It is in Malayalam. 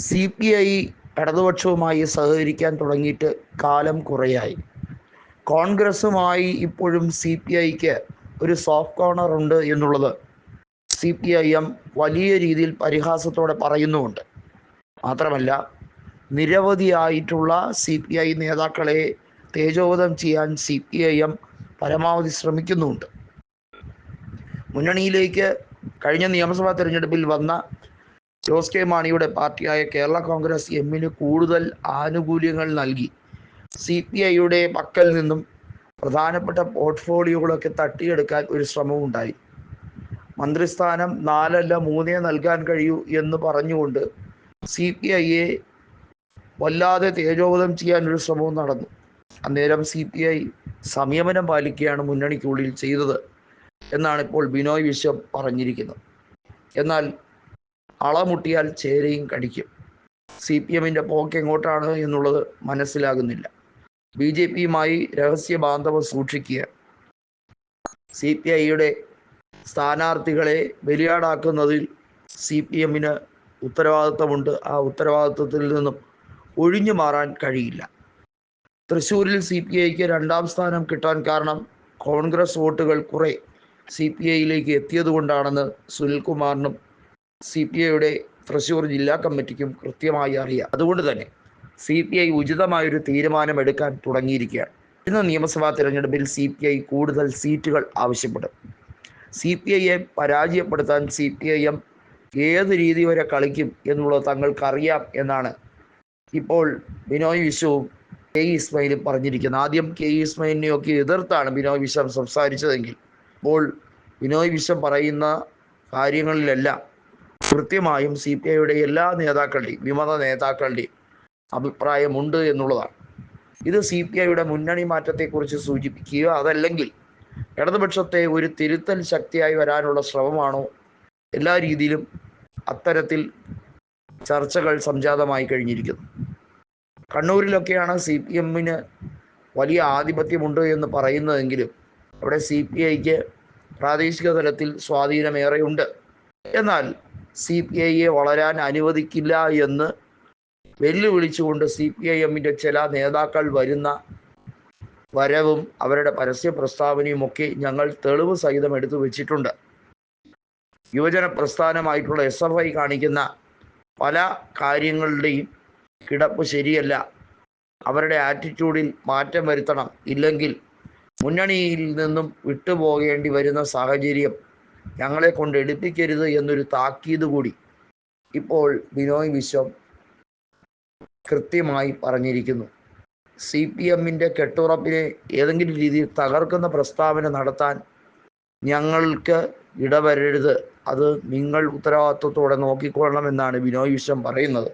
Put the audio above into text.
സി പി ഐ ഇടതുപക്ഷവുമായി സഹകരിക്കാൻ തുടങ്ങിയിട്ട് കാലം കുറയായി. കോൺഗ്രസുമായി ഇപ്പോഴും സി പി ഐക്ക് ഒരു സോഫ്റ്റ് കോർണർ ഉണ്ട് എന്നുള്ളത് സി പി ഐ എം വലിയ രീതിയിൽ പരിഹാസത്തോടെ പറയുന്നുമുണ്ട്. മാത്രമല്ല നിരവധിയായിട്ടുള്ള സി പി ഐ നേതാക്കളെ തേജോവധം ചെയ്യാൻ സി പി ഐ എം പരമാവധി ശ്രമിക്കുന്നുമുണ്ട്. മുന്നണിയിലേക്ക് കഴിഞ്ഞ നിയമസഭാ തെരഞ്ഞെടുപ്പിൽ വന്ന ജോസ് കെ മാണിയുടെ പാർട്ടിയായ കേരള കോൺഗ്രസ് എമ്മിന് കൂടുതൽ ആനുകൂല്യങ്ങൾ നൽകി. സി പി ഐയുടെ പക്കൽ നിന്നും പ്രധാനപ്പെട്ട പോർട്ട്ഫോളിയോകളൊക്കെ തട്ടിയെടുക്കാൻ ഒരു ശ്രമവും ഉണ്ടായി മന്ത്രിസ്ഥാനം നാലല്ല മൂന്നേ നൽകാൻ കഴിയൂ എന്ന് പറഞ്ഞുകൊണ്ട് സി പി ഐയെ വല്ലാതെ തേജോവധം ചെയ്യാൻ ഒരു ശ്രമവും നടന്നു. അന്നേരം സി പി ഐ സംയമനം പാലിക്കുകയാണ് മുന്നണിക്കുള്ളിൽ ചെയ്തത് എന്നാണ് ഇപ്പോൾ ബിനോയ് വിശ്വം പറഞ്ഞിരിക്കുന്നത്. എന്നാൽ അളമുട്ടിയാൽ ചേരയും കടിക്കും. സി പി എമ്മിന്റെ പോക്ക് എങ്ങോട്ടാണ് എന്നുള്ളത് മനസ്സിലാകുന്നില്ല. ബി ജെ പിയുമായി രഹസ്യ ബാന്ധവം സൂക്ഷിക്കുക. സി പി ഐയുടെ സ്ഥാനാർത്ഥികളെ ബലിയാടാക്കുന്നതിൽ സി പി എമ്മിന് ഉത്തരവാദിത്തമുണ്ട്. ആ ഉത്തരവാദിത്തത്തിൽ നിന്നും ഒഴിഞ്ഞു മാറാൻ കഴിയില്ല. തൃശ്ശൂരിൽ സി പി ഐക്ക് രണ്ടാം സ്ഥാനം കിട്ടാൻ കാരണം കോൺഗ്രസ് വോട്ടുകൾ കുറെ സി പി ഐയിലേക്ക് എത്തിയതുകൊണ്ടാണെന്ന് സുനിൽകുമാറിനും സി പി ഐയുടെ തൃശ്ശൂർ ജില്ലാ കമ്മിറ്റിക്കും കൃത്യമായി അറിയാം. അതുകൊണ്ട് തന്നെ സി പി ഐ ഉചിതമായൊരു തീരുമാനമെടുക്കാൻ തുടങ്ങിയിരിക്കുകയാണ്. ഇന്ന് നിയമസഭാ തിരഞ്ഞെടുപ്പിൽ സി പി ഐ കൂടുതൽ സീറ്റുകൾ ആവശ്യപ്പെടും. സി പി ഐയെ പരാജയപ്പെടുത്താൻ സി പി ഐ എം ഏത് രീതി വരെ കളിക്കും എന്നുള്ളത് തങ്ങൾക്കറിയാം എന്നാണ് ഇപ്പോൾ ബിനോയ് വിശ്വവും കെ ഇസ്മയിലും പറഞ്ഞിരിക്കുന്നത്. ആദ്യം കെ ഇസ്മയിലിനെയൊക്കെ എതിർത്താണ് ബിനോയ് വിശ്വം സംസാരിച്ചതെങ്കിൽ. ഇപ്പോൾ ബിനോയ് വിശ്വം പറയുന്ന കാര്യങ്ങളിലെല്ലാം കൃത്യമായും സി പി ഐയുടെ എല്ലാ നേതാക്കളുടെയും വിമത നേതാക്കളുടെയും അഭിപ്രായമുണ്ട് എന്നുള്ളതാണ്. ഇത് സി പി ഐയുടെ മുന്നണി മാറ്റത്തെക്കുറിച്ച് സൂചിപ്പിക്കുക അതല്ലെങ്കിൽ ഇടതുപക്ഷത്തെ ഒരു തിരുത്തൽ ശക്തിയായി വരാനുള്ള ശ്രമമാണോ? എല്ലാ രീതിയിലും അത്തരത്തിൽ ചർച്ചകൾ സംജാതമായി കഴിഞ്ഞിരിക്കുന്നു. കണ്ണൂരിലൊക്കെയാണ് സി പി എമ്മിന് വലിയ ആധിപത്യമുണ്ട് എന്ന് പറയുന്നതെങ്കിലും അവിടെ സി പി ഐക്ക് പ്രാദേശിക തലത്തിൽ സ്വാധീനമേറെയുണ്ട്. എന്നാൽ സി പി ഐയെ വളരാൻ അനുവദിക്കില്ല എന്ന് വെല്ലുവിളിച്ചുകൊണ്ട് സി പി ഐ എമ്മിന്റെ ചില നേതാക്കൾ വരുന്ന വരവും അവരുടെ പരസ്യ പ്രസ്താവനയും ഒക്കെ ഞങ്ങൾ തെളിവ് സഹിതം എടുത്തു വെച്ചിട്ടുണ്ട്. യുവജന പ്രസ്ഥാനമായിട്ടുള്ള എസ് എഫ് ഐ കാണിക്കുന്ന പല കാര്യങ്ങളുടെയും കിടപ്പ് ശരിയല്ല. അവരുടെ ആറ്റിറ്റ്യൂഡിൽ മാറ്റം വരുത്തണം. ഇല്ലെങ്കിൽ മുന്നണിയിൽ നിന്നും വിട്ടുപോകേണ്ടി വരുന്ന സാഹചര്യം ഞങ്ങളെ കൊണ്ട് എടുപ്പിക്കരുത് എന്നൊരു താക്കീത് കൂടി ഇപ്പോൾ ബിനോയ് വിശ്വം കൃത്യമായി പറഞ്ഞിരിക്കുന്നു. സി പി എമ്മിന്റെ കെട്ടുറപ്പിനെ ഏതെങ്കിലും രീതിയിൽ തകർക്കുന്ന പ്രസ്താവന നടത്താൻ ഞങ്ങൾക്ക് ഇടവരരുത്. അത് നിങ്ങൾ ഉത്തരവാദിത്വത്തോടെ നോക്കിക്കൊള്ളണമെന്നാണ് ബിനോയ് വിശ്വം പറയുന്നത്.